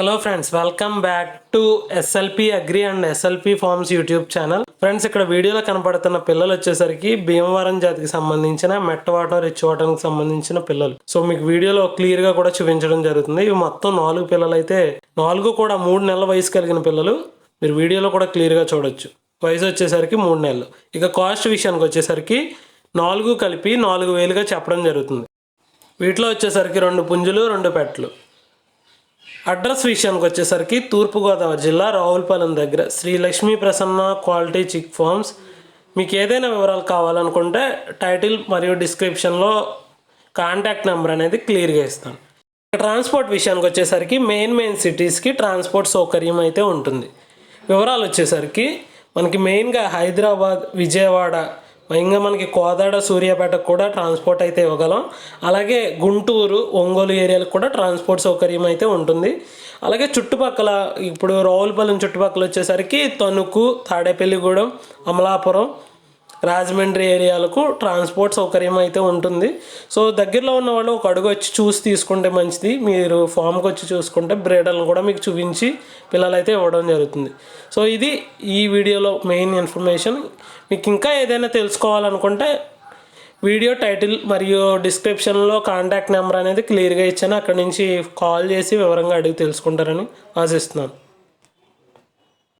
Hello friends welcome back to SLP agri and SLP farms YouTube channel friends ఇక్కడ వీడియోలో కనపడుతున్న పిల్లలు వచ్చేసరికి భీమవరం జాతికి సంబంధించిన మెట్టవాటం రిచ్చివాటానికి సంబంధించిన పిల్లలు. సో మీకు వీడియోలో క్లియర్గా కూడా చూపించడం జరుగుతుంది. ఇవి మొత్తం నాలుగు పిల్లలు అయితే నాలుగు కూడా మూడు నెలల వయసు కలిగిన పిల్లలు. మీరు వీడియోలో కూడా క్లియర్గా చూడొచ్చు. వయసు వచ్చేసరికి మూడు నెలలు. ఇక కాస్ట్ విషయానికి వచ్చేసరికి నాలుగు కలిపి నాలుగు వేలుగా చెప్పడం జరుగుతుంది. వీటిలో వచ్చేసరికి రెండు పుంజులు రెండు పెట్టలు అడ్రస్ విషయానికి వచ్చేసరికి తూర్పుగోదావరి జిల్లా రావులపాలెం దగ్గర. Sri Lakshmi Prasanna quality chick farms. మీకు ఏదైనా వివరాలు కావాలనుకుంటే టైటిల్ మరియు డిస్క్రిప్షన్లో కాంటాక్ట్ నెంబర్ అనేది క్లియర్గా ఇస్తాను. ట్రాన్స్పోర్ట్ విషయానికి వచ్చేసరికి మెయిన్ మెయిన్ సిటీస్కి ట్రాన్స్పోర్ట్ సౌకర్యం అయితే ఉంటుంది. వివరాలు వచ్చేసరికి మనకి మెయిన్గా హైదరాబాద్ విజయవాడ ఇంకా మనకి కోదాడ సూర్యాపేటకు కూడా ట్రాన్స్పోర్ట్ అయితే ఇవ్వగలం. అలాగే గుంటూరు ఒంగోలు ఏరియాలకు కూడా ట్రాన్స్పోర్ట్ సౌకర్యం అయితే ఉంటుంది. అలాగే చుట్టుపక్కల ఇప్పుడు రావులపాలెం చుట్టుపక్కల వచ్చేసరికి తణుకు తాడేపల్లిగూడెం అమలాపురం రాజమండ్రి ఏరియాలకు ట్రాన్స్పోర్ట్ సౌకర్యం అయితే ఉంటుంది. సో దగ్గరలో ఉన్న వాళ్ళు ఒక అడుగు వచ్చి చూసి తీసుకుంటే మంచిది. మీరు ఫామ్కి వచ్చి చూసుకుంటే బ్రేడల్ని కూడా మీకు చూపించి పిల్లలైతే ఇవ్వడం జరుగుతుంది. సో ఇది ఈ వీడియోలో మెయిన్ ఇన్ఫర్మేషన్. మీకు ఇంకా ఏదైనా తెలుసుకోవాలనుకుంటే వీడియో టైటిల్ మరియు డిస్క్రిప్షన్లో కాంటాక్ట్ నెంబర్ అనేది క్లియర్గా ఇచ్చాను. అక్కడ నుంచి కాల్ చేసి వివరంగా అడిగి తెలుసుకుంటారని ఆశిస్తున్నాను.